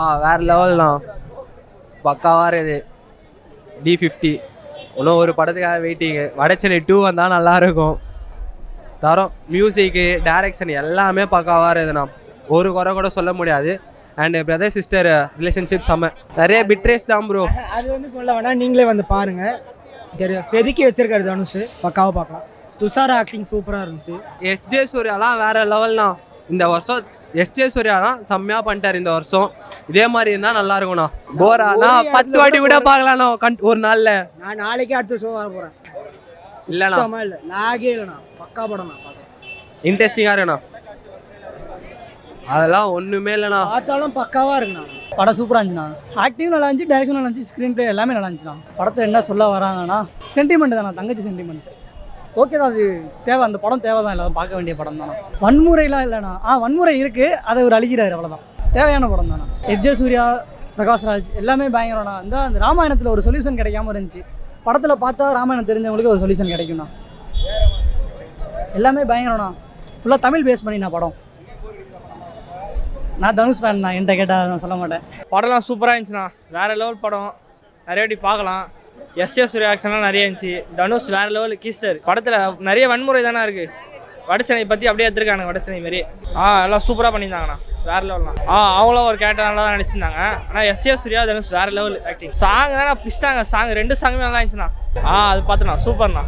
ஆ வேற லெவல்ண்ணா பக்காவாக இருக்குது டி ஃபிஃப்டி இன்னும் ஒரு படத்துக்காக வெயிட்டிங்கு வடச்சென்னை டூ வந்தால் நல்லாயிருக்கும் தரம். மியூசிக்கு டைரக்ஷன் எல்லாமே பக்காவாக இருக்குதுண்ணா ஒரு குறை கூட சொல்ல முடியாது. அண்ட் பிரதர் சிஸ்டர் ரிலேஷன்ஷிப் செம்ம. நிறைய பிட்ரேஸ் தான் ப்ரோ அது வந்து சொல்ல வேணாம். நீங்களே வந்து பாருங்க. தெரியும். செதுக்கி வச்சிருக்காரு தனுஷ். பக்காவா பார்க்கலாம். துஷாரா ஆக்டிங் சூப்பராக இருந்துச்சு. எஸ்ஜே சூர்யாலாம் வேற லெவல்ண்ணா இந்த வருஷம் எஸ்ஜே சூர்யாலாம் செம்மையாக பண்ணிட்டார் இந்த வருஷம். இதே மாதிரி இருந்தால் நல்லா இருக்கும்ண்ணா போராண்ணா பத்து வாட்டி கூட பார்க்கலாண்ணா கண் ஒரு நாளில். நான் நாளைக்கே அடுத்த ஷோ வர போகிறேன் இல்லைண்ணா. இல்லை. லாகே இல்லைண்ணா. பக்கா படம் இன்ட்ரெஸ்டிங்காக இருக்குண்ணா. அதெல்லாம் ஒன்றுமே இல்லைண்ணா. பார்த்தாலும் பக்காவாக இருக்குண்ணா. படம் சூப்பராக இருந்துச்சுண்ணா. ஆக்டிவ் நல்லா இருந்துச்சு டைரக்ஷன் நல்லா இருந்துச்சு ஸ்க்ரீன் ப்ளே எல்லாமே நல்லா இருந்துச்சுண்ணா. படத்தில் என்ன சொல்ல வராங்கன்னா சென்டிமெண்ட் தானே தங்கச்சி சென்டிமெண்ட் ஓகே தான் அது தேவை அந்த படம் தேவை தான் இல்லை பார்க்க வேண்டிய படம் தானே? வன்முறைலாம் இல்லைண்ணா. ஆ வன்முறை இருக்குது அதை ஒரு அழிக்கிறாரு அவ்வளோதான் தேவையான படம் தானே? எஜ்ஜே சூர்யா பிரகாஷ்ராஜ் எல்லாமே பயங்கரண்ணா இந்த அந்த ராமாயணத்தில் ஒரு சொல்யூஷன் கிடைக்காம இருந்துச்சு. படத்தில் பார்த்தா ராமாயணம் தெரிஞ்சவங்களுக்கு ஒரு சொல்யூஷன் கிடைக்கும்ண்ணா. எல்லாமே பயங்கரம்ண்ணா. ஃபுல்லாக தமிழ் பேஸ் பண்ணிண்ணா படம். நான் தனுஷ் ஃபேன் நான் என்கிட்ட கேட்டால் நான் சொல்ல மாட்டேன். படம்லாம் சூப்பராக இருந்துச்சுண்ணா. வேறு லெவல் படம். நிறைய வாட்டி பார்க்கலாம். எஸ்எஸ் சூர்யா நிறைய இருந்துச்சு. தனுஷ் வேற லெவல் கீஸ்டர் படத்தில் நிறைய வன்முறை தானே இருக்கு. வடச்சென்னை பற்றி அப்படியே எடுத்துருக்காங்க வடச்சென்னை மாரி. ஆ எல்லாம் சூப்பராக பண்ணியிருந்தாங்கண்ணா. வேற லெவல்லாம் ஆ அவங்களும் ஒரு கேரக்டர் நல்லா தான் நடிச்சிருந்தாங்க. ஆனால் எஸ்ஏ சூர்யா தனுஷ் வேற லெவல் ஆக்டிங் சாங் தானே பிடிச்சிட்டாங்க சாங் ரெண்டு சாங்குமே நல்லா இருந்துச்சுண்ணா. ஆ அது பார்த்துண்ணா சூப்பர்ண்ணா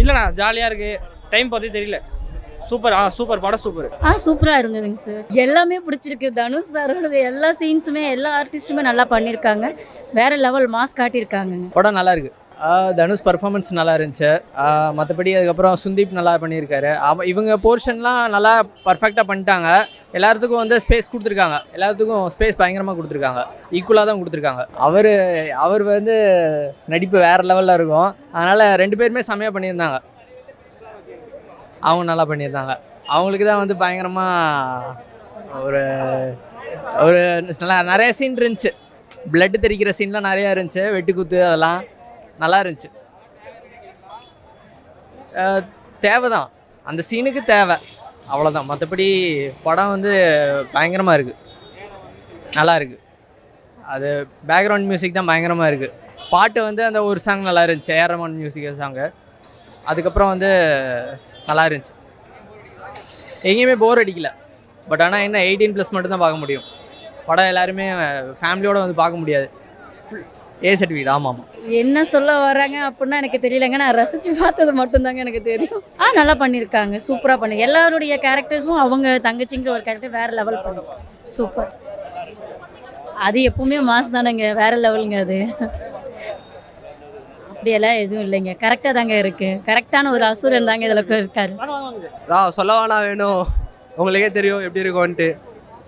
இல்லைண்ணா ஜாலியாக இருக்குது டைம் பற்றி தெரியல. சூப்பர் ஆ சூப்பர் படம் சூப்பர். ஆ சூப்பராக இருந்ததுங்க சார். எல்லாமே பிடிச்சிருக்கு. தனுஷ் சாரோட எல்லா சீன்ஸுமே எல்லா ஆர்டிஸ்ட்டுமே நல்லா பண்ணியிருக்காங்க வேற லெவல் மாஸ் காட்டியிருக்காங்கங்க. படம் நல்லா இருக்கு. தனுஷ் பர்ஃபார்மன்ஸ் நல்லா இருந்துச்சு. மற்றபடி அதுக்கப்புறம் சுந்தீப் நல்லா பண்ணியிருக்காரு. அவ இவங்க போர்ஷன்லாம் நல்லா பர்ஃபெக்டாக பண்ணிட்டாங்க. எல்லாத்துக்கும் வந்து ஸ்பேஸ் கொடுத்துருக்காங்க. எல்லாத்துக்கும் ஸ்பேஸ் பயங்கரமாக கொடுத்துருக்காங்க. ஈக்குவலாக தான் கொடுத்துருக்காங்க. அவர் அவர் வந்து நடிப்பு வேறு லெவலில் இருக்கும். அதனால் ரெண்டு பேருமே செம்மையாக பண்ணியிருந்தாங்க. அவங்க நல்லா பண்ணியிருந்தாங்க. அவங்களுக்கு தான் வந்து பயங்கரமாக ஒரு ஒரு நல்லா நிறைய சீன் இருந்துச்சு. பிளட்டு தெரிக்கிற சீன்லாம் நிறையா இருந்துச்சு. வெட்டுக்குத்து அதெல்லாம் நல்லா இருந்துச்சு. தேவை தான் அந்த சீனுக்கு தேவை. அவ்வளோதான் மற்றபடி படம் வந்து பயங்கரமாக இருக்குது நல்லா இருக்குது அது பேக்ரவுண்ட் மியூசிக் தான் பயங்கரமாக இருக்குது பாட்டு வந்து அந்த ஒரு சாங் நல்லா இருந்துச்சு. ஏரமான் மியூசிக் சாங்கு அதுக்கப்புறம் வந்து நல்லா இருந்துச்சு. எங்கேயுமே போர் அடிக்கல. பட் ஆனால் என்ன எயிட்டீன் ப்ளஸ் மட்டும் தான் பார்க்க முடியும். படம் எல்லாருமே ஃபேமிலியோடு வந்து பார்க்க முடியாது. ஏ சர்டிஃபிகேட் ஆமாம் ஆமாம் என்ன சொல்ல வராங்க அப்படின்னா எனக்கு தெரியலங்க. நான் ரசித்து பார்த்தது மட்டும்தாங்க எனக்கு தெரியும். ஆ நல்லா பண்ணியிருக்காங்க. சூப்பராக பண்ணி எல்லாருடைய கேரக்டர்ஸும் அவங்க தங்கச்சிங்கிற ஒரு கேரக்டர் வேறு லெவல் பண்ணி. சூப்பர் அது எப்பவுமே மாஸ் தானேங்க. வேறு லெவலுங்க அது. அப்படியெல்லாம் எதுவும் இல்லைங்க. கரெக்டாக தாங்க இருக்கு. கரெக்டான ஒரு அசுரன் தாங்க இதில் இருக்காரு. ரா சொல்லவானா வேணும். உங்களுக்கே தெரியும் எப்படி இருக்கும்ன்ட்டு.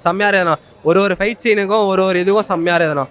செம்மையாக இருந்தோம் ஒரு ஒரு ஃபைட் சீனுக்கும் ஒரு ஒரு இதுக்கும் செம்மையாக இருந்தோம்